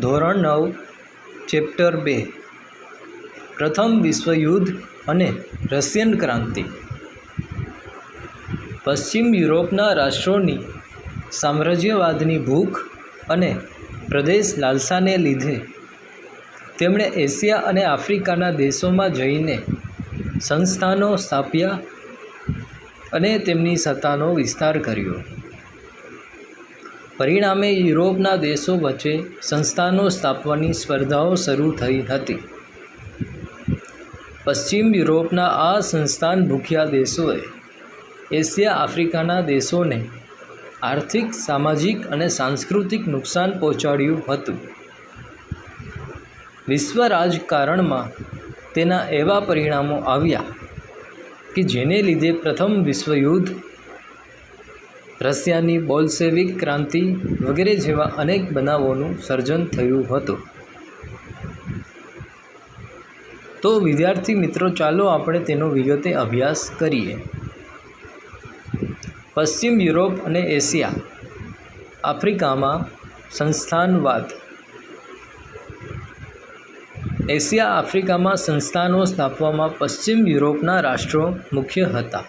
ધોરણ નવ, ચેપ્ટર બે. પ્રથમ વિશ્વયુદ્ધ અને રશિયન ક્રાંતિ. પશ્ચિમ યુરોપના રાષ્ટ્રોની સામ્રાજ્યવાદની ભૂખ અને પ્રદેશ લાલસાને લીધે તેમણે એશિયા અને આફ્રિકાના દેશોમાં જઈને સંસ્થાનો સ્થાપ્યા અને તેમની સત્તાનો વિસ્તાર કર્યો. પરિણામે યુરોપના દેશો વચ્ચે સંસ્થાનો સ્થાપવાની સ્પર્ધાઓ શરૂ થઈ હતી. પશ્ચિમ યુરોપના આ સંસ્થાન ભૂખ્યા દેશોએ એશિયા આફ્રિકાના દેશોને આર્થિક, સામાજિક અને સાંસ્કૃતિક નુકસાન પહોંચાડ્યું હતું. વિશ્વ રાજકારણમાં તેના એવા પરિણામો આવ્યા કે જેને લીધે પ્રથમ વિશ્વયુદ્ધ રશિયાની બોલ્સેવિક ક્રાંતિ વગેરે જેવા અનેક બનાવોનું સર્જન થયું હતું. તો વિદ્યાર્થી મિત્રો, ચાલો આપણે તેનો વિગતે અભ્યાસ કરીએ. પશ્ચિમ યુરોપ અને એશિયા. આફ્રિકામાં સંસ્થાનવાદ. એશિયા આફ્રિકામાં સંસ્થાનો સ્થાપવામાં પશ્ચિમ યુરોપના રાષ્ટ્રો મુખ્ય હતા.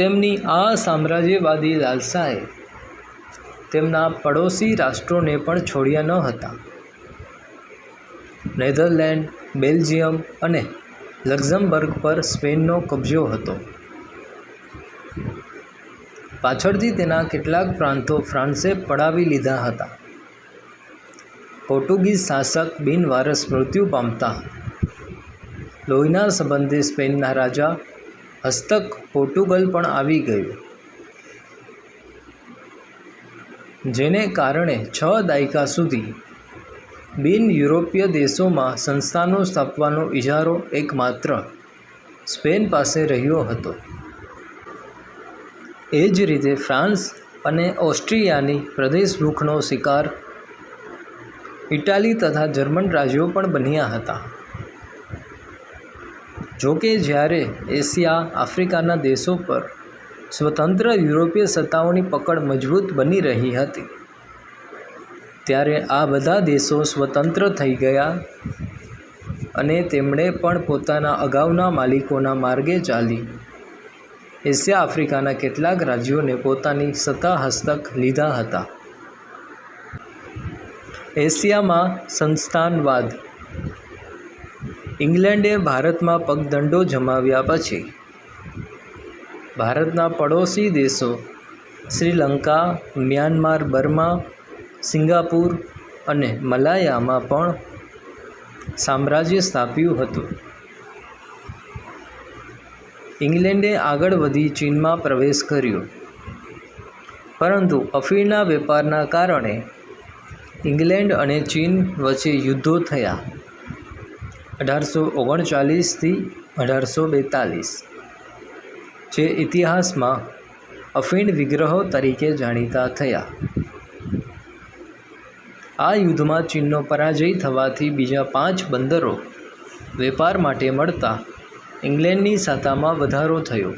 તેમની આ સામ્રાજ્યવાદી લાલસાએ તેમના પડોશી રાષ્ટ્રોને પણ છોડ્યા ન હતા. નેધરલેન્ડ, બેલ્જિયમ અને લક્ઝમબર્ગ પર સ્પેનનો કબજો હતો. પાછળથી તેના કેટલાક પ્રાંતો ફ્રાન્સે પડાવી લીધા હતા. પોર્ટુગીઝ શાસક બિનવારસ મૃત્યુ પામતા લોહીના સંબંધે સ્પેનના રાજા હસ્તક પોર્ટુગલ પણ આવી ગયું. જેને કારણે છ દાયકા સુધી બિન યુરોપીય દેશોમાં સંસ્થાનો સ્થાપવાનો ઇજારો એકમાત્ર સ્પેન પાસે રહ્યો હતો. એ જ રીતે ફ્રાન્સ અને ઓસ્ટ્રિયાની પ્રદેશ ભૂખનો શિકાર ઇટાલી તથા જર્મન રાજ્યો પણ બન્યા હતા. જોકે જ્યારે એશિયા, આફ્રિકાના દેશો પર સ્વતંત્ર યુરોપીય સત્તાઓની પકડ મજબૂત બની રહી હતી, ત્યારે આ બધા દેશો સ્વતંત્ર થઈ ગયા અને તેમણે પણ પોતાના અગાઉના માલિકોના માર્ગે ચાલી. એશિયા, આફ્રિકાના કેટલાક રાજ્યોને પોતાની સત્તા હસ્તક લીધા હતા. એશિયામાં સંસ્થાનવાદ ઇંગ્લેન્ડે ભારતમાં પગદંડો જમાવ્યા પછી ભારતના પડોશી દેશો શ્રીલંકા, મ્યાનમાર, બર્મા, સિંગાપુર અને મલાયામાં પણ સામ્રાજ્ય સ્થાપ્યું હતું. ઇંગ્લેન્ડે આગળ વધી ચીનમાં પ્રવેશ કર્યો. પરંતુ અફીણના વેપારના કારણે ઇંગ્લેન્ડ અને ચીન વચ્ચે યુદ્ધો થયા. અઢારસો ઓગણચાલીસથી અઢારસો બેતાલીસ, જે ઇતિહાસમાં અફીણ વિગ્રહો તરીકે જાણીતા થયા. આ યુદ્ધમાં ચીનનો પરાજય થવાથી બીજા પાંચ બંદરો વેપાર માટે મળતા ઇંગ્લેન્ડની સત્તામાં વધારો થયો.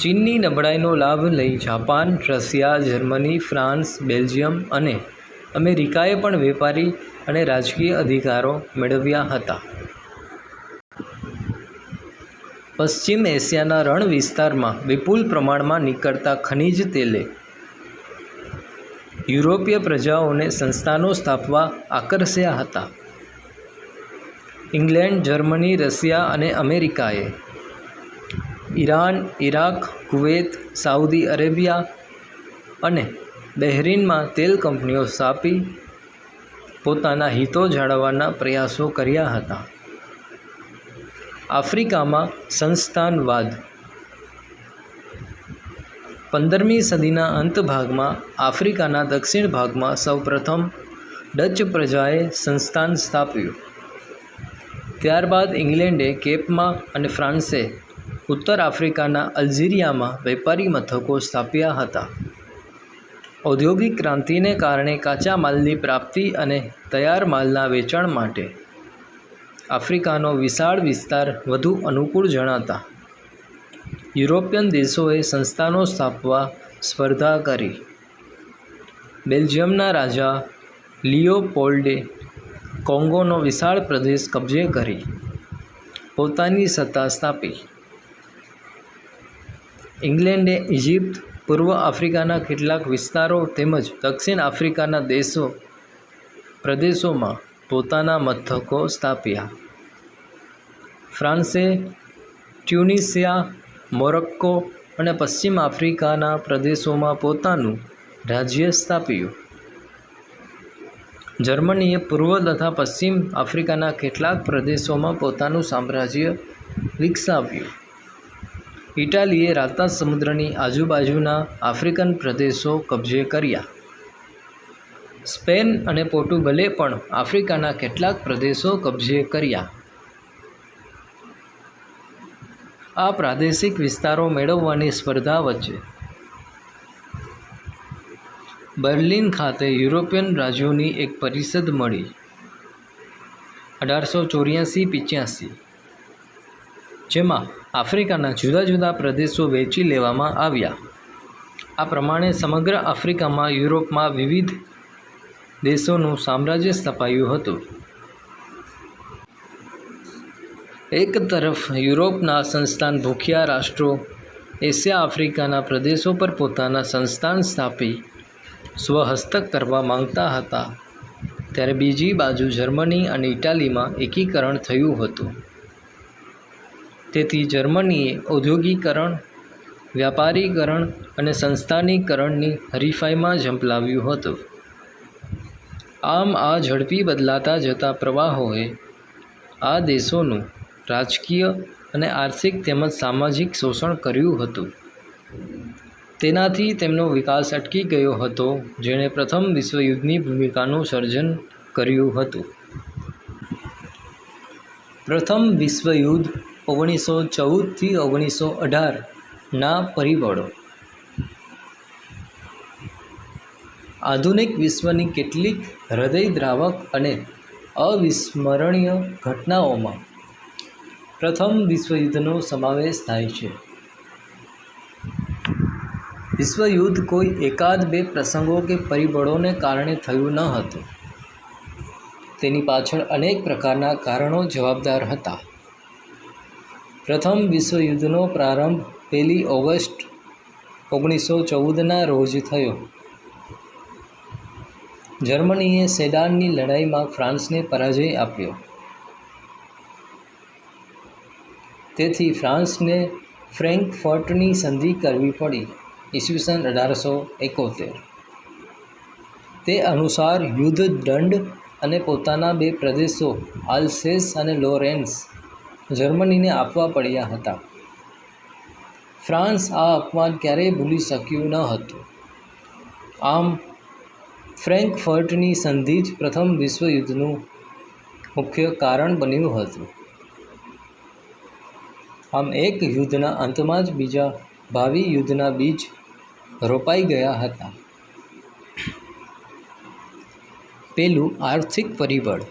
ચીનની નબળાઈનો લાભ લઈ Japan, Russia, Germany, France, Belgium અને અમેરિકાએ પણ વેપારી અને રાજકીય અધિકારો મેળવ્યા હતા. પશ્ચિમ એશિયાના રણ વિસ્તારમાં વિપુલ પ્રમાણમાં નીકળતા ખનિજ તેલે યુરોપીય પ્રજાઓને સંસ્થાનો સ્થાપવા આકર્ષ્યા હતા. ઇંગ્લેન્ડ, જર્મની, રશિયા અને અમેરિકાએ Iran, Iraq, Kuwait, Saudi Arabia અને બહેરીનમાં તેલ કંપનીઓ સ્થાપી પોતાના હિતો જાળવવાના પ્રયાસો કર્યા હતા. આફ્રિકામાં સંસ્થાનવાદ. પંદરમી સદીના અંત ભાગમાં આફ્રિકાના દક્ષિણ ભાગમાં સૌપ્રથમ ડચ પ્રજાએ સંસ્થાન સ્થાપ્યું. ત્યારબાદ ઇંગ્લેન્ડે કેપમાં અને ફ્રાન્સે ઉત્તર આફ્રિકાના અલ્જીરિયામાં વેપારી મથકો સ્થાપ્યા હતા. ઔદ્યોગિક ક્રાંતિને કારણે કાચા માલની પ્રાપ્તિ અને તૈયાર માલના વેચાણ માટે આફ્રિકાનો વિશાળ વિસ્તાર વધુ અનુકૂળ જણાતા યુરોપિયન દેશોએ સંસ્થાનો સ્થાપવા સ્પર્ધા કરી. બેલ્જિયમના રાજા લિયોપોલ્ડે કોંગોનો વિશાળ પ્રદેશ કબજે કરી પોતાની સત્તા સ્થાપી. ઇંગ્લેન્ડે ઇજિપ્ત પૂર્વ આફ્રિકાના કેટલાક વિસ્તારો તેમજ દક્ષિણ આફ્રિકાના દેશો પ્રદેશોમાં પોતાના મથકો સ્થાપ્યા. ફ્રાન્સે ટ્યુનિશિયા મોરક્કો અને પશ્ચિમ આફ્રિકાના પ્રદેશોમાં પોતાનું રાજ્ય સ્થાપ્યું. જર્મનીએ પૂર્વ તથા પશ્ચિમ આફ્રિકાના કેટલાક પ્રદેશોમાં પોતાનું સામ્રાજ્ય વિકસાવ્યું. ઇટાલીએ રાતા સમુદ્રની આજુબાજુના આફ્રિકન પ્રદેશો કબજે કર્યા. સ્પેન અને પોર્ટુગલે પણ આફ્રિકાના કેટલાક પ્રદેશો કબજે કર્યા. આ પ્રાદેશિક વિસ્તારો મેળવવાની સ્પર્ધા વચ્ચે. બર્લિન ખાતે યુરોપિયન રાજ્યોની એક પરિષદ મળી. અઢારસો ચોર્યાસી પિચ્યાસી. જેમાં આફ્રિકાના જુદા જુદા પ્રદેશો વહેંચી લેવામાં આવ્યા. આ પ્રમાણે સમગ્ર આફ્રિકામાં યુરોપમાં વિવિધ દેશોનું સામ્રાજ્ય સ્થપાયું હતું. એક તરફ યુરોપના સંસ્થાન ભૂખ્યા રાષ્ટ્રો એશિયા આફ્રિકાના પ્રદેશો પર પોતાના સંસ્થાન સ્થાપી, સ્વહસ્તક કરવા માંગતા હતા. ત્યારે બીજી બાજુ જર્મની અને ઇટાલીમાં એકીકરણ થયું હતું. તેથી જર્મનીએ ઔદ્યોગિકરણ, વ્યાપારીકરણ અને સંસ્થાનીકરણની હરીફાઈમાં ઝંપલાવ્યું હતું. આમ આ ઝડપી બદલાતા જતા પ્રવાહોએ આ દેશોનું રાજકીય અને આર્થિક તેમજ સામાજિક શોષણ કર્યું હતું. તેનાથી તેમનો વિકાસ અટકી ગયો હતો, જેણે પ્રથમ વિશ્વયુદ્ધની ભૂમિકાનું સર્જન કર્યું હતું. પ્રથમ વિશ્વયુદ્ધ ઓગણીસો ચૌદથી ઓગણીસો અઢારના પરિબળો આધુનિક વિશ્વની કેટલીક હૃદયદ્રાવક અને અવિસ્મરણીય ઘટનાઓમાં પ્રથમ વિશ્વયુદ્ધનો સમાવેશ થાય છે. વિશ્વયુદ્ધ કોઈ એકાદ બે પ્રસંગો કે પરિબળોને કારણે થયું ન હતું. તેની પાછળ અનેક પ્રકારના કારણો જવાબદાર હતા. પ્રથમ વિશ્વયુદ્ધનો પ્રારંભ પહેલી ઓગસ્ટ ઓગણીસો ચૌદના રોજ થયો. જર્મનીએ સેડાનની લડાઈમાં ફ્રાન્સને પરાજય આપ્યો. તેથી ફ્રાન્સને ફ્રેન્કફર્ટની સંધિ કરવી પડી, ઈસવીસન અઢારસો એકોતેર. તે અનુસાર યુદ્ધ દંડ અને પોતાના બે પ્રદેશો, આલ્સેસ અને લોરેન્સ, જર્મનીને આપવા પડ્યા હતા. ફ્રાન્સ આ અપમાન ક્યારેય ભૂલી શક્યું ન હતું. આમ ફ્રેન્કફર્ટની સંધિ જ પ્રથમ વિશ્વયુદ્ધનું મુખ્ય કારણ બન્યું હતું. આમ એક યુદ્ધના અંતમાં જ બીજા ભાવિ યુદ્ધના બીજ રોપાઈ ગયા હતા. પેલું આર્થિક પરિબળ.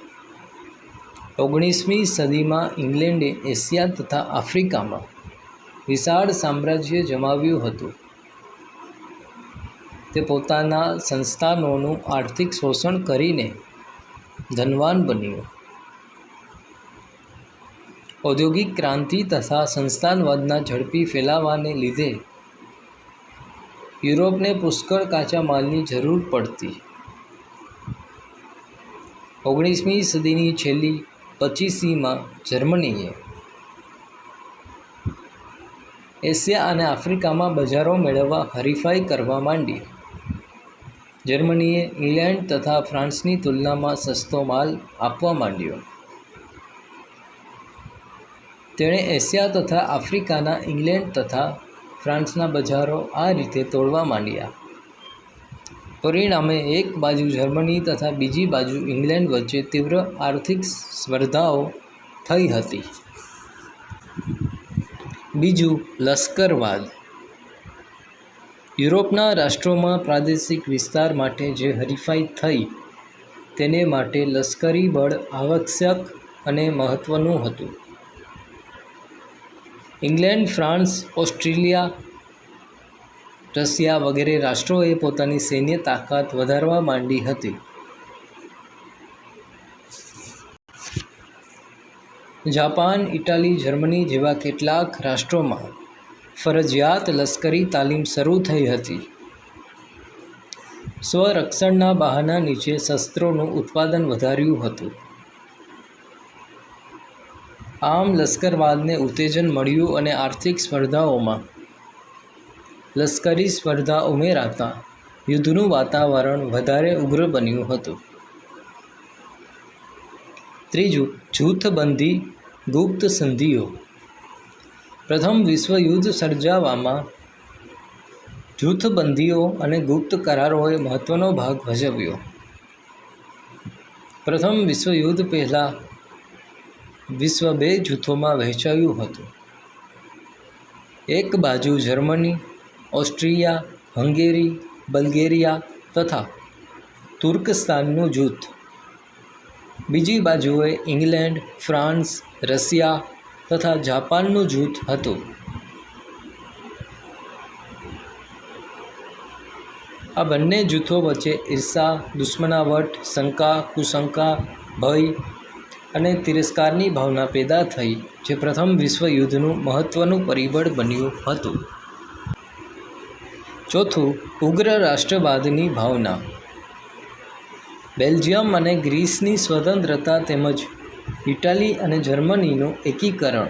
ઓગણીસમી સદીમાં ઇંગ્લેન્ડે એશિયા તથા આફ્રિકામાં વિશાળ સામ્રાજ્ય જમાવ્યું હતું. તે પોતાના સંસ્થાનોનું આર્થિક શોષણ કરીને ધનવાન બન્યું. ઔદ્યોગિક ક્રાંતિ તથા સંસ્થાનવાદના ઝડપી ફેલાવાને લીધે યુરોપને પુષ્કળ કાચા માલની જરૂર પડતી. ઓગણીસમી સદીની છેલ્લી પચીસીમાં જર્મનીએ એશિયા અને આફ્રિકામાં બજારો મેળવવા હરીફાઈ કરવા માંડી. જર્મનીએ ઇંગ્લેન્ડ તથા ફ્રાન્સની તુલનામાં સસ્તો માલ આપવા માંડ્યો. તેણે એશિયા તથા આફ્રિકાના ઇંગ્લેન્ડ તથા ફ્રાન્સના બજારો આ રીતે તોડવા માંડ્યા. પરિણામે એક બાજુ જર્મની તથા બીજી બાજુ ઇંગ્લેન્ડ વચ્ચે તીવ્ર આર્થિક સ્પર્ધાઓ થઈ હતી. બીજું લશ્કરવાદ. યુરોપના રાષ્ટ્રોમાં પ્રાદેશિક વિસ્તાર માટે જે હરીફાઈ થઈ, તેને માટે લશ્કરી બળ આવશ્યક અને મહત્ત્વનું હતું. ઇંગ્લેન્ડ, ફ્રાન્સ, ઓસ્ટ્રેલિયા, રશિયા વગેરે રાષ્ટ્રોએ પોતાની સૈન્ય તાકાત વધારવા માંડી હતી. જાપાન, ઇટાલી, જર્મની જેવા કેટલાક રાષ્ટ્રોમાં ફરજિયાત લશ્કરી તાલીમ શરૂ થઈ હતી. સ્વરક્ષણના બહાના નીચે શસ્ત્રોનું ઉત્પાદન વધાર્યું હતું. આમ લશ્કરવાદને ઉત્તેજન મળ્યું અને આર્થિક સ્પર્ધાઓમાં લશ્કરી સ્પર્ધા ઉમેરાતા યુદ્ધનું વાતાવરણ વધારે ઉગ્ર બન્યું હતું. ત્રીજું, જૂથબંધી ગુપ્ત સંધિઓ પ્રથમ વિશ્વયુદ્ધ સર્જાવામાં જૂથબંધીઓ અને ગુપ્ત કરારોએ મહત્ત્વનો ભાગ ભજવ્યો. પ્રથમ વિશ્વયુદ્ધ પહેલાં વિશ્વ બે જૂથોમાં વહેંચાયું હતું. એક બાજુ જર્મની, ઓસ્ટ્રિયા, હંગેરી, બલ્ગેરિયા તથા તુર્કસ્તાનનું જૂથ. બીજી બાજુએ ઇંગ્લેન્ડ, ફ્રાન્સ, રશિયા તથા જાપાનનું જૂથ હતું. આ બંને જૂથો વચ્ચે ઈર્ષા, દુશ્મનાવટ, શંકા, કુશંકા, ભય અને તિરસ્કારની ભાવના પેદા થઈ, જે પ્રથમ વિશ્વયુદ્ધનું મહત્ત્વનું પરિબળ બન્યું હતું. ચોથું, ઉગ્ર રાષ્ટ્રવાદની ભાવના. બેલ્જિયમ અને ગ્રીસની સ્વતંત્રતા તેમજ ઇટાલી અને જર્મનીનું એકીકરણ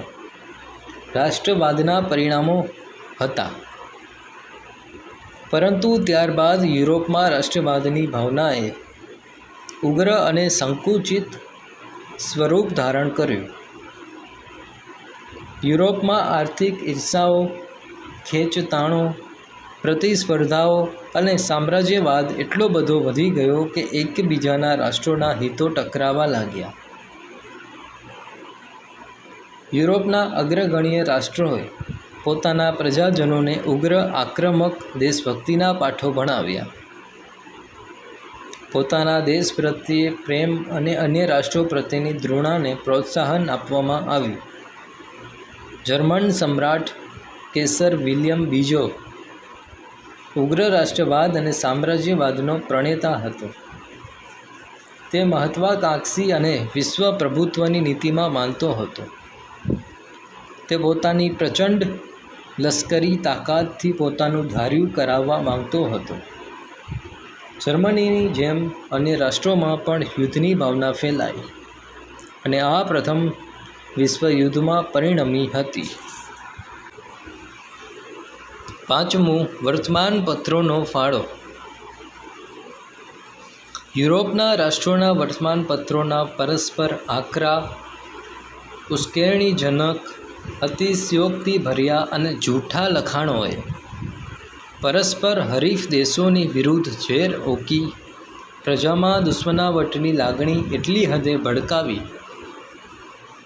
રાષ્ટ્રવાદના પરિણામો હતા. પરંતુ ત્યારબાદ યુરોપમાં રાષ્ટ્રવાદની ભાવનાએ ઉગ્ર અને સંકુચિત સ્વરૂપ ધારણ કર્યું. યુરોપમાં આર્થિક ઈર્ષાઓ, ખેંચતાણો, પ્રતિસ્પર્ધાઓ અને સામ્રાજ્યવાદ એટલો બધો વધી ગયો કે એકબીજાના રાષ્ટ્રોના હિતો ટકરાવા લાગ્યા. યુરોપના અગ્રગણ્ય રાષ્ટ્રોએ પોતાના પ્રજાજનોને ઉગ્ર આક્રમક દેશભક્તિના પાઠો ભણાવ્યા. પોતાના દેશ પ્રત્યે પ્રેમ અને અન્ય રાષ્ટ્રો પ્રત્યેની દ્રોણાને પ્રોત્સાહન આપવામાં આવ્યું. જર્મન સમ્રાટ કેસર વિલિયમ બીજો ઉગ્ર રાષ્ટ્રવાદ અને સામ્રાજ્યવાદનો પ્રણેતા હતો. તે મહત્વાકાંક્ષી અને વિશ્વ પ્રભુત્વની નીતિમાં માનતો હતો. તે પોતાની પ્રચંડ લશ્કરી તાકાતથી પોતાનું ધાર્યું કરાવવા માંગતો હતો. જર્મનીની જેમ અન્ય રાષ્ટ્રોમાં પણ યુદ્ધની ભાવના ફેલાઈ અને આ પ્રથમ વિશ્વયુદ્ધમાં પરિણમી હતી. પાંચમું વર્તમાનપત્રોનો ફાળો. યુરોપના રાષ્ટ્રોના વર્તમાનપત્રોના પરસ્પર આકરા, ઉશ્કેરણીજનક અતિશયોક્તિભર્યા અને જૂઠા લખાણોએ પરસ્પર હરીફ દેશોની વિરુદ્ધ ઝેર ઓકી, પ્રજામાં દુશ્મનાવટની લાગણી એટલી હદે ભડકાવી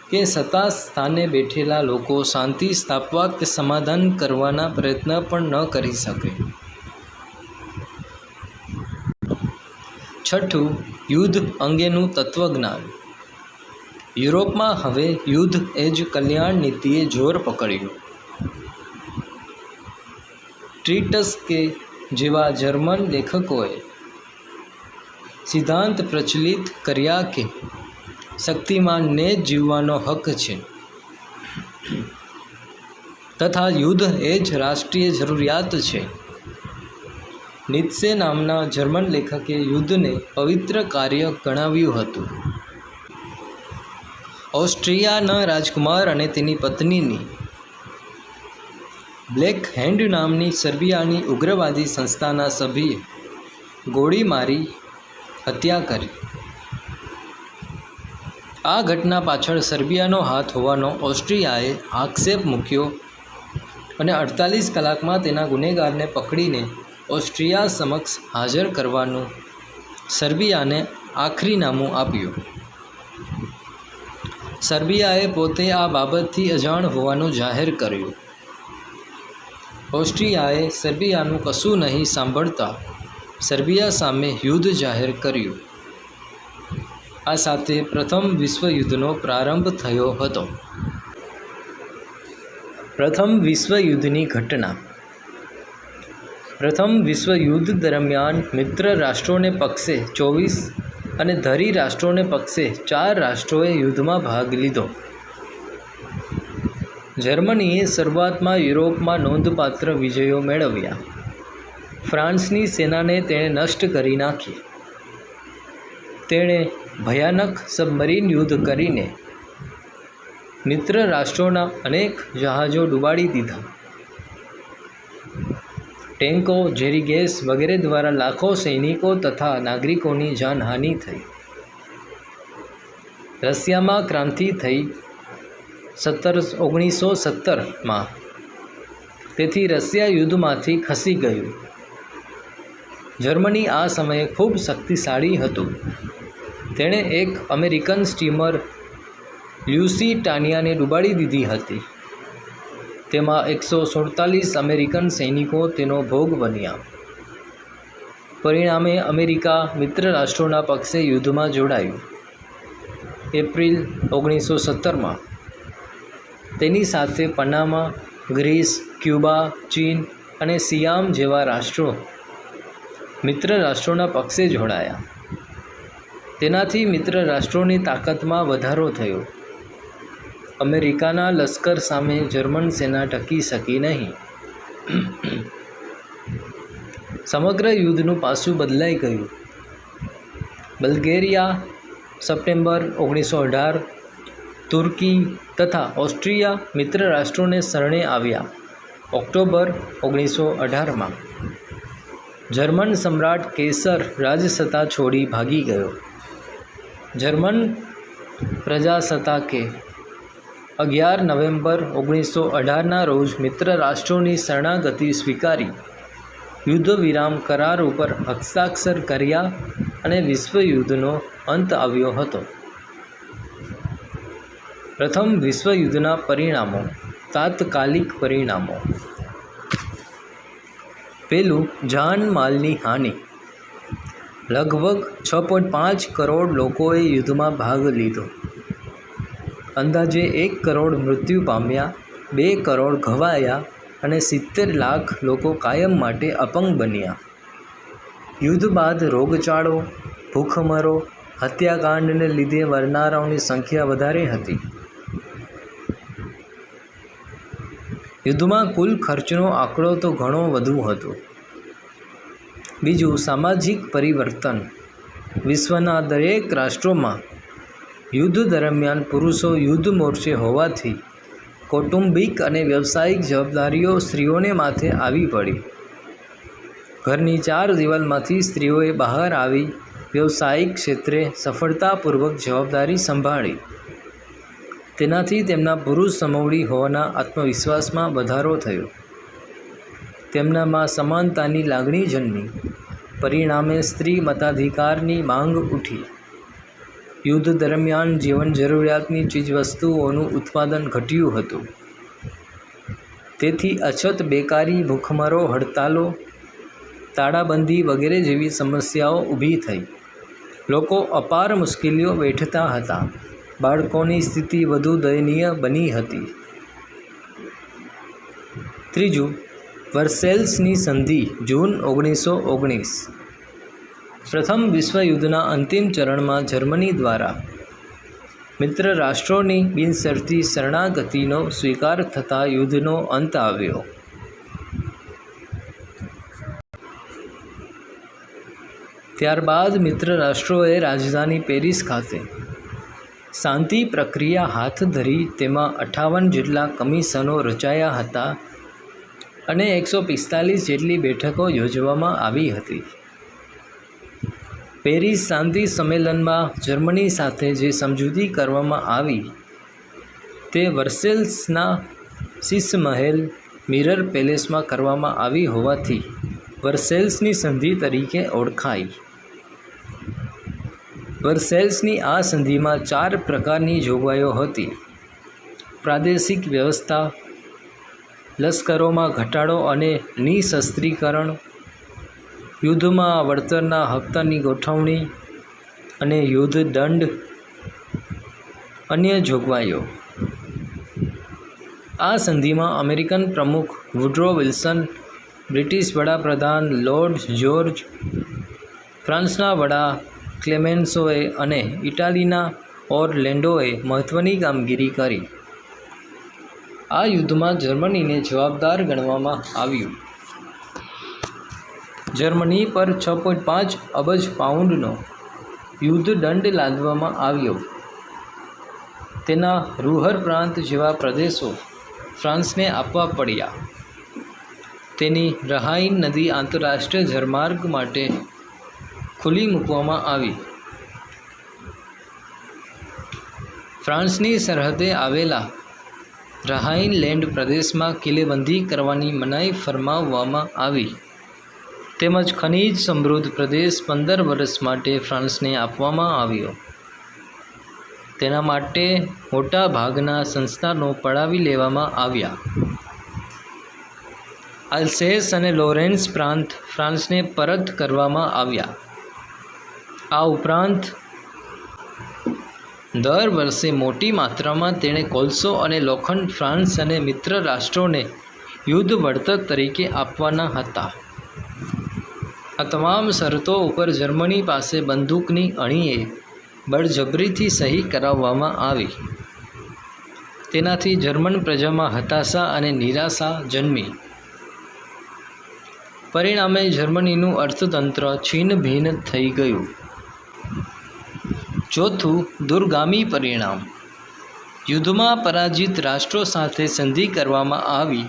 કે સત્તા સ્થાને બેઠેલા લોકો શાંતિ સ્થાપવા કે સમાધાન કરવાના પ્રયત્ન પણ ન કરી શકે. છઠ્ઠું, યુદ્ધ અંગેનું તત્વજ્ઞાન. યુરોપમાં હવે યુદ્ધ એ જ કલ્યાણ નીતિએ જોર પકડ્યું. ટ્રીટસ્કે જેવા જર્મન લેખકોએ સિદ્ધાંત પ્રચલિત કર્યા કે શક્તિમાનને જ જીવવાનો હક છે. તથા યુદ્ધ એ જ રાષ્ટ્રીય જરૂરિયાત છે. નિત્સે નામના જર્મન લેખકે યુદ્ધને પવિત્ર કાર્ય ગણાવ્યું હતું. ઓસ્ટ્રિયાના રાજકુમાર અને તેની પત્નીની બ્લેક હેન્ડ નામની સર્બિયાની ઉગ્રવાદી સંસ્થાના સભ્યે ગોળી મારી હત્યા કરી. આ ઘટના પાછળ સર્બિયાનો હાથ હોવાનો ઓસ્ટ્રિયાએ આક્ષેપ મૂક્યો અને અડતાલીસ કલાકમાં તેના ગુનેગારને પકડીને ઓસ્ટ્રિયા સમક્ષ હાજર કરવાનું સર્બિયાને આખરીનામું આપ્યું. સર્બિયાએ પોતે આ બાબતથી અજાણ હોવાનું જાહેર કર્યું. ઓસ્ટ્રિયાએ સર્બિયાનું કશું નહીં સાંભળતા સર્બિયા સામે યુદ્ધ જાહેર કર્યું. આ સાથે પ્રથમ વિશ્વયુદ્ધનો પ્રારંભ થયો હતો. પ્રથમ વિશ્વયુદ્ધની ઘટના. પ્રથમ વિશ્વયુદ્ધ દરમિયાન મિત્ર રાષ્ટ્રોને પક્ષે ચોવીસ અને ધરી રાષ્ટ્રોને પક્ષે ચાર રાષ્ટ્રોએ યુદ્ધમાં ભાગ લીધો. જર્મનીએ શરૂઆતમાં યુરોપમાં નોંધપાત્ર વિજયો મેળવ્યા. ફ્રાન્સની સેનાને તેણે નષ્ટ કરી નાખી. તેણે ભયાનક સબમરીન યુદ્ધ કરીને મિત્ર રાષ્ટ્રોના અનેક જહાજો ડૂબાડી દીધા. ટેન્કો, ઝેરી ગેસ વગેરે દ્વારા લાખો સૈનિકો તથા નાગરિકોની જાનહાનિ થઈ. રશિયામાં ક્રાંતિ થઈ સત્તર ઓગણીસો સત્તરમાં. તેથી રશિયા યુદ્ધમાંથી ખસી ગયું. જર્મની આ સમયે ખૂબ શક્તિશાળી હતું. તેણે એક અમેરિકન સ્ટીમર લ્યુસી ટાનિયાને ડૂબાડી દીધી હતી. તેમાં એકસો સુડતાલીસ અમેરિકન સૈનિકો તેનો ભોગ બન્યા. પરિણામે અમેરિકા મિત્ર રાષ્ટ્રોના પક્ષે યુદ્ધમાં જોડાયું. એપ્રિલ ઓગણીસો સત્તરમાં તેની સાથે પનામા, ગ્રીસ, ક્યુબા, ચીન અને સિયામ જેવા રાષ્ટ્રો મિત્ર રાષ્ટ્રોના પક્ષે જોડાયા. તેનાથી મિત્ર રાષ્ટ્રોની તાકાતમાં વધારો થયો. અમેરિકાના લશ્કર સામે જર્મન સેના ટકી શકી નહીં. સમગ્ર યુદ્ધનું પાસું બદલાઈ ગયું. બલ્ગેરિયા, સપ્ટેમ્બર ઓગણીસો અઢાર તુર્કી તથા ઓસ્ટ્રિયા મિત્ર રાષ્ટ્રોને શરણે આવ્યા ઓક્ટોબર ઓગણીસો અઢારમાં જર્મન સમ્રાટ કેસર રાજસત્તા છોડી ભાગી ગયો. જર્મન પ્રજાસત્તાકે અગિયાર નવેમ્બર ઓગણીસો અઢારના રોજ મિત્ર રાષ્ટ્રોની શરણાગતિ સ્વીકારી. યુદ્ધ વિરામ કરાર ઉપર હસ્તાક્ષર કર્યા અને વિશ્વયુદ્ધનો અંત આવ્યો હતો. પ્રથમ વિશ્વયુદ્ધના પરિણામો, તાત્કાલિક પરિણામો. પેલું જાનમાલની હાનિ. લગભગ છ પોઈન્ટ પાંચ કરોડ લોકોએ યુદ્ધમાં ભાગ લીધો. અંદાજે એક કરોડ મૃત્યુ પામ્યા, બે કરોડ ઘવાયા અને સિત્તેર લાખ લોકો કાયમ માટે અપંગ બન્યા. યુદ્ધ બાદ રોગચાળો, ભૂખમરો, હત્યાકાંડને લીધે મરનારાઓની સંખ્યા વધારે હતી. યુદ્ધમાં કુલ ખર્ચનો આંકડો તો ઘણો વધુ હતો. બીજું સામાજિક પરિવર્તન. વિશ્વના દરેક રાષ્ટ્રોમાં યુદ્ધ દરમિયાન પુરુષો યુદ્ધ મોરચે હોવાથી કૌટુંબિક અને વ્યવસાયિક જવાબદારીઓ સ્ત્રીઓને માથે આવી પડી. ઘરની ચાર દિવાલમાંથી સ્ત્રીઓએ બહાર આવી વ્યવસાયિક ક્ષેત્રે સફળતાપૂર્વક જવાબદારી સંભાળી. તેનાથી તેમના પુરુષ સમવડી હોવાના આત્મવિશ્વાસમાં વધારો થયો. તેમનામાં સમાનતાની લાગણી જન્મી. પરિણામે સ્ત્રી મતાધિકારની માંગ ઉઠી. યુદ્ધ દરમિયાન જીવન જરૂરિયાતની ચીજવસ્તુઓનું ઉત્પાદન ઘટ્યું હતું. તેથી અછત, બેકારી, ભૂખમરો, હડતાલો, તાળાબંધી વગેરે જેવી સમસ્યાઓ ઊભી થઈ. લોકો અપાર મુશ્કેલીઓ વેઠતા હતા. બાળકોની સ્થિતિ વધુ દયનીય બની હતી. ત્રીજું, વર્સેલ્સની સંધિ, જૂન ઓગણીસો ઓગણીસ. પ્રથમ વિશ્વયુદ્ધના અંતિમ ચરણમાં જર્મની દ્વારા મિત્ર રાષ્ટ્રોની બિનશરતી શરણાગતિનો સ્વીકાર થતાં યુદ્ધનો અંત આવ્યો. ત્યારબાદ મિત્ર રાષ્ટ્રોએ રાજધાની પેરિસ ખાતે શાંતિ પ્રક્રિયા હાથ ધરી તેમાં અઠ્ઠાવન જેટલા કમિશનો રચાયા હતા અને એકસો પિસ્તાલીસ જેટલી બેઠકો યોજવામાં આવી હતી. પેરિસ શાંતિ સંમેલનમાં જર્મની સાથે જે સમજૂતી કરવામાં આવી, તે વર્સેલ્સના શીશ મહેલ મિરર પેલેસમાં કરવામાં આવી હોવાથી વર્સેલ્સની સંધિ તરીકે ઓળખાઈ વર્સેલ્સની આ સંધિમાં ચાર પ્રકારની જોગવાઈઓ હતી. પ્રાદેશિક વ્યવસ્થા, લશ્કરોમાં ઘટાડો અને નિશસ્ત્રીકરણ યુદ્ધમાં વળતરના હપ્તાની ગોઠવણી અને યુદ્ધ દંડ, અન્ય જોગવાઈઓ. આ સંધિમાં અમેરિકન પ્રમુખ વુડ્રો વિલ્સન, બ્રિટિશ વડાપ્રધાન લોર્ડ જ્યોર્જ, ફ્રાન્સના વડા ક્લેમેન્સોએ અને ઇટાલીના ઓરલેન્ડોએ મહત્ત્વની કામગીરી કરી. આ યુદ્ધમાં જર્મનીને જવાબદાર ગણવામાં આવ્યું. જર્મની પર છ પોઈન્ટ પાંચ અબજ પાઉન્ડનો યુદ્ધ દંડ લાદવામાં આવ્યો. તેના રૂહર પ્રાંત જેવા પ્રદેશો ફ્રાન્સને આપવા પડ્યા. તેની રહાઇન નદી આંતરરાષ્ટ્રીય જળમાર્ગ માટે ખુલ્લી મૂકવામાં આવી. ફ્રાન્સની સરહદે આવેલા રહાઇન લેન્ડ પ્રદેશમાં કિલ્લેબંધી કરવાની મનાઈ ફરમાવવામાં આવી. તેમજ ખનિજ સમૃદ્ધ પ્રદેશ પંદર વર્ષ માટે ફ્રાન્સને આપવામાં આવ્યો. તેના માટે મોટા ભાગના સંસ્થાનો પડાવી લેવામાં આવ્યા. અલ્સેસ અને લોરેન્સ પ્રાંત ફ્રાન્સને પરત કરવામાં આવ્યા. આ ઉપરાંત, દર વર્ષે મોટી માત્રામાં તેણે કોલસો અને લોખંડ ફ્રાન્સ અને મિત્ર રાષ્ટ્રોને યુદ્ધ વળતર તરીકે આપવાના હતા. આ તમામ શરતો ઉપર જર્મની પાસે બંદૂકની અણીએ બળજબરીથી સહી કરાવવામાં આવી. તેનાથી જર્મન પ્રજામાં હતાશા અને નિરાશા જન્મી. પરિણામે જર્મનીનું અર્થતંત્ર છિન્નભિન્ન થઈ ગયું. ચોથું, દુર્ગામી પરિણામ. યુદ્ધમાં પરાજિત રાષ્ટ્રો સાથે સંધિ કરવામાં આવી,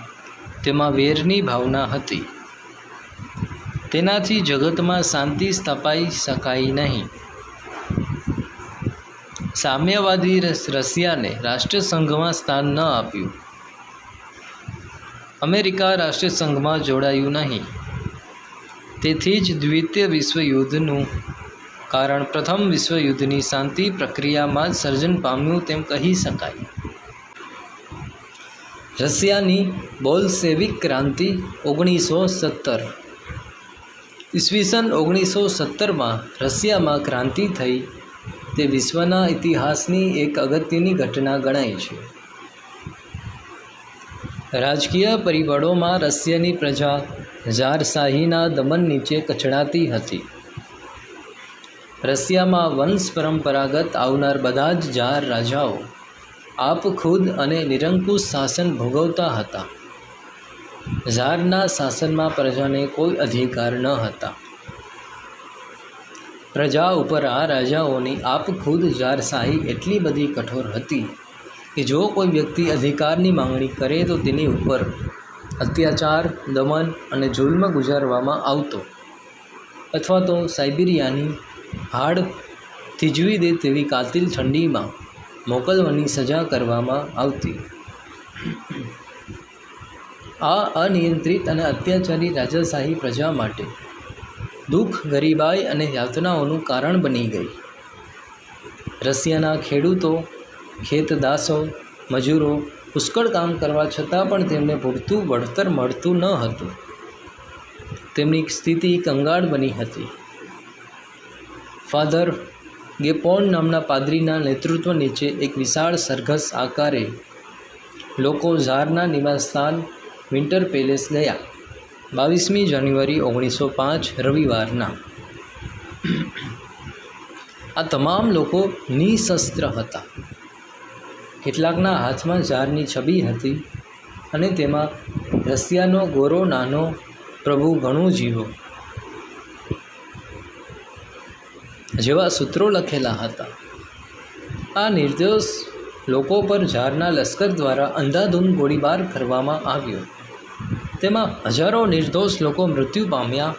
તેમાં વેરની ભાવના હતી. તેનાથી જગતમાં શાંતિ સ્થપાઈ શકાય નહીં. સામ્યવાદી રશિયાને રાષ્ટ્રસંઘમાં સ્થાન ન આપ્યું. અમેરિકા રાષ્ટ્રસંઘમાં જોડાયું નહીં. તેથી જ દ્વિતીય વિશ્વયુદ્ધનું કારણ પ્રથમ વિશ્વયુદ્ધની શાંતિ પ્રક્રિયામાં જ સર્જન પામ્યું તેમ કહી શકાય. રશિયાની બોલ્સેવિક ક્રાંતિ ઓગણીસો સત્તર ઈસવીસન ઓગણીસો સત્તરમાં રશિયામાં ક્રાંતિ થઈ. તે વિશ્વના ઇતિહાસની એક અગત્યની ઘટના ગણાય છે. રાજકીય પરિબળોમાં રશિયાની પ્રજા ઝારશાહીના દમન નીચે કચડાતી હતી. રશિયામાં વંશ પરંપરાગત આવનાર બધા જ ઝાર રાજાઓ આપ ખુદ અને નિરંકુશ શાસન ભોગવતા હતા. ઝારના શાસનમાં પ્રજાને કોઈ અધિકાર ન હતા. પ્રજા ઉપર આ રાજાઓની આપ ખુદ ઝારશાહી એટલી બધી કઠોર હતી કે જો કોઈ વ્યક્તિ અધિકારની માંગણી કરે તો તેની ઉપર અત્યાચાર, દમન અને જુલ્મ ગુજારવામાં આવતો અથવા તો સાઇબિરિયાની હાડ થીજવી દે તેવી કાતિલ ઠંડીમાં મોકલવાની સજા કરવામાં આવતી. આ અનિયંત્રિત અને અત્યાચારી રાજાશાહી પ્રજા માટે દુઃખ, ગરીબાઈ અને યાતનાઓનું કારણ બની ગઈ. રશિયાના ખેડૂતો, ખેતદાસો, મજૂરો પુષ્કળ કામ કરવા છતાં પણ તેમને પૂરતું વળતર મળતું ન હતું. તેમની સ્થિતિ કંગાળ બની હતી. ફાધર ગેપોન નામના પાદરીના નેતૃત્વ નીચે એક વિશાળ સરઘસ આકારે લોકો ઝારના નિવાસસ્થાન વિન્ટર પેલેસ ગયા. બાવીસમી જાન્યુઆરી ઓગણીસો પાંચ, રવિવારના. આ તમામ લોકો નિશસ્ત્ર હતા. કેટલાકના હાથમાં ઝારની છબી હતી અને તેમાં રશિયાનો ગોરો નાનો પ્રભુ ઘણું જીવો જેવા સૂત્રો લખેલા હતા. આ નિર્દોષ લોકો પર ઝારના લશ્કર દ્વારા અંધાધૂંધ ગોળીબાર કરવામાં આવ્યો. તેમાં હજારો નિર્દોષ લોકો મૃત્યુ પામ્યા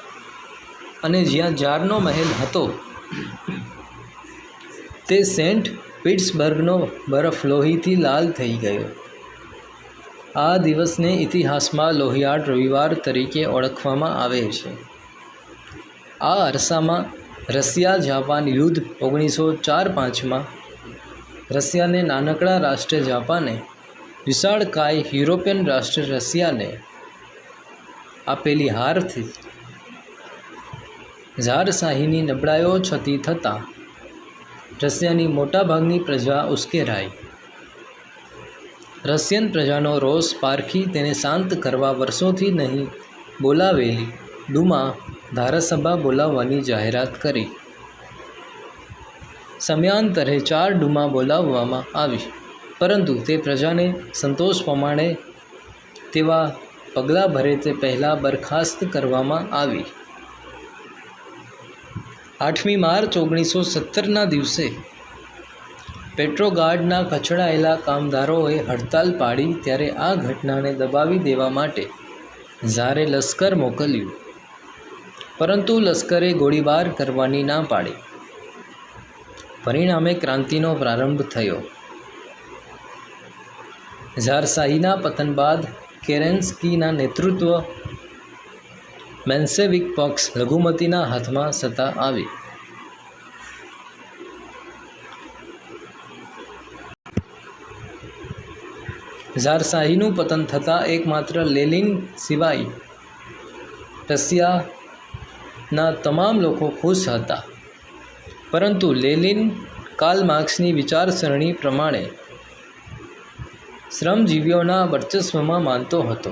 અને જ્યાં જારનો મહેલ હતો, તે સેન્ટ પિટ્સબર્ગનો બરફ લોહીથી લાલ થઈ ગયો. આ દિવસને ઇતિહાસમાં લોહિયાળ રવિવાર તરીકે ઓળખવામાં આવે છે. આ અરસામાં રશિયા, જાપાન યુદ્ધ ઓગણીસો ચાર પાંચમાં રશિયાને નાનકડા રાષ્ટ્ર જાપાને, વિશાળકાય યુરોપિયન રાષ્ટ્ર રશિયાને આપેલી હારથી ઝારશાહીની નબળાઈઓ છતી થતાં રશિયાની મોટાભાગની પ્રજા ઉશ્કેરાઈ. રશિયન પ્રજાનો રોષ પારખી તેને શાંત કરવા વર્ષોથી નહીં બોલાવેલી ડુમા ધારાસભા બોલાવવાની જાહેરાત કરી. સમયાંતરે ચાર ડુમા બોલાવવામાં આવી, પરંતુ તે પ્રજાને સંતોષ પ્રમાણે તેવા પગલાં ભરે તે પહેલાં બરખાસ્ત કરવામાં આવી. આઠમી માર્ચ ઓગણીસો સત્તરના દિવસે પેટ્રોગાર્ડના કચડાયેલા કામદારોએ હડતાલ પાડી ત્યારે આ ઘટનાને દબાવી દેવા માટે ઝારે લશ્કર મોકલ્યું. પરંતુ લશ્કરે ગોળીબાર કરવાની ના પાડી. પરિણામે ક્રાંતિનો પ્રારંભ થયો. ઝારશાહીના પતન બાદ કેરેન્સ્કીના નેતૃત્વ મેન્સેવિક પક્ષ લઘુમતીના હાથમાં સત્તા આવી. ઝારશાહીનું પતન થતાં એકમાત્ર લેલિન સિવાય રશિયાના તમામ લોકો ખુશ હતા. પરંતુ લેલિન કાર્લ માર્ક્સની વિચારસરણી પ્રમાણે શ્રમજીવીઓના વર્ચસ્વમાં માનતો હતો.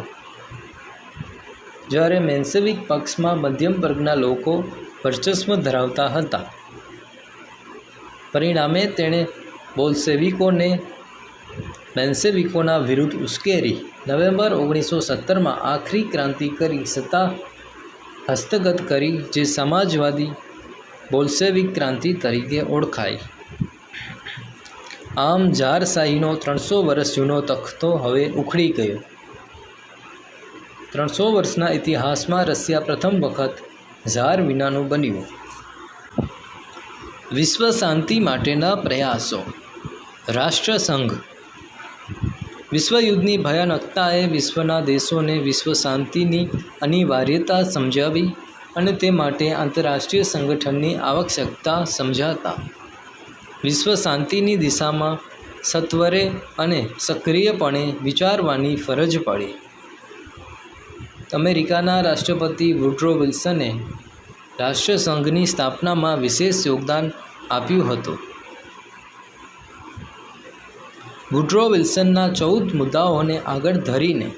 જ્યારે મેન્સેવિક પક્ષમાં મધ્યમ વર્ગના લોકો વર્ચસ્વ ધરાવતા હતા. પરિણામે તેણે બોલ્સેવિકોને મેન્સેવિકોના વિરુદ્ધ ઉશ્કેરી નવેમ્બર ઓગણીસો સત્તરમાં આખરી ક્રાંતિ કરી સત્તા હસ્તગત કરી, જે સમાજવાદી બોલ્સેવિક ક્રાંતિ તરીકે ઓળખાઈ આમ ઝારશાહીનો ત્રણસો વર્ષ જૂનો તખતો હવે ઉખડી ગયો. ત્રણસો વર્ષના ઇતિહાસમાં રશિયા પ્રથમ વખત ઝાર વિનાનું બન્યું. વિશ્વ શાંતિ માટેના પ્રયાસો. રાષ્ટ્રસંઘ વિશ્વયુદ્ધની ભયાનકતાએ વિશ્વના દેશોને વિશ્વ શાંતિની અનિવાર્યતા સમજાવી અને તે માટે આંતરરાષ્ટ્રીય સંગઠનની આવશ્યકતા સમજાતા. વિશ્વ શાંતિની દિશામાં સત્વરે અને સક્રિયપણે વિચારવાની ફરજ પડી. અમેરિકાના રાષ્ટ્રપતિ વુડ્રો વિલ્સને રાષ્ટ્રસંઘની સ્થાપનામાં વિશેષ યોગદાન આપ્યું હતું. વુડ્રો વિલ્સનના ચૌદ મુદ્દાઓને આગળ ધરીને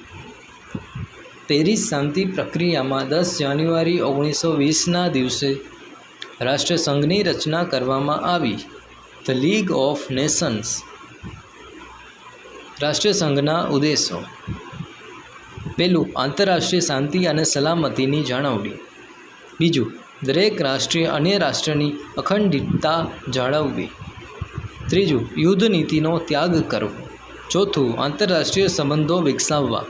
પેરિસ શાંતિ પ્રક્રિયામાં દસ જાન્યુઆરી ઓગણીસો વીસના દિવસે રાષ્ટ્રસંઘની રચના કરવામાં આવી. ધ લીગ ઓફ નેશન્સ રાષ્ટ્રીય સંઘના ઉદ્દેશો. પહેલું, આંતરરાષ્ટ્રીય શાંતિ અને સલામતીની જાળવણી. બીજું, દરેક રાષ્ટ્રીય અને રાષ્ટ્રની અખંડિતતા જાળવવી. ત્રીજું, યુદ્ધ નીતિનો ત્યાગ કરવો. ચોથું, આંતરરાષ્ટ્રીય સંબંધો વિકસાવવા.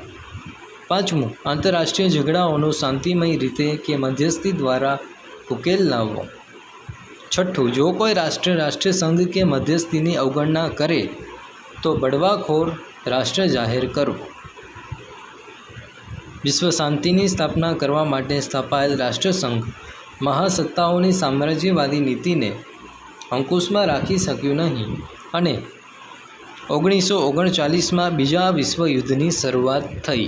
પાંચમું, આંતરરાષ્ટ્રીય ઝઘડાઓનો શાંતિમય રીતે કે મધ્યસ્થી દ્વારા ઉકેલ લાવવો. છઠ્ઠું, જો કોઈ રાષ્ટ્ર રાષ્ટ્રસંઘ કે મધ્યસ્થીની અવગણના કરે, તો બળવાખોર રાષ્ટ્ર જાહેર કરો. વિશ્વ શાંતિની સ્થાપના કરવા માટે સ્થપાયેલ રાષ્ટ્રસંઘ મહાસત્તાઓની સામ્રાજ્યવાદી નીતિને અંકુશમાં રાખી શક્યું નહીં અને ઓગણીસો ઓગણચાલીસમાં બીજા વિશ્વયુદ્ધની શરૂઆત થઈ.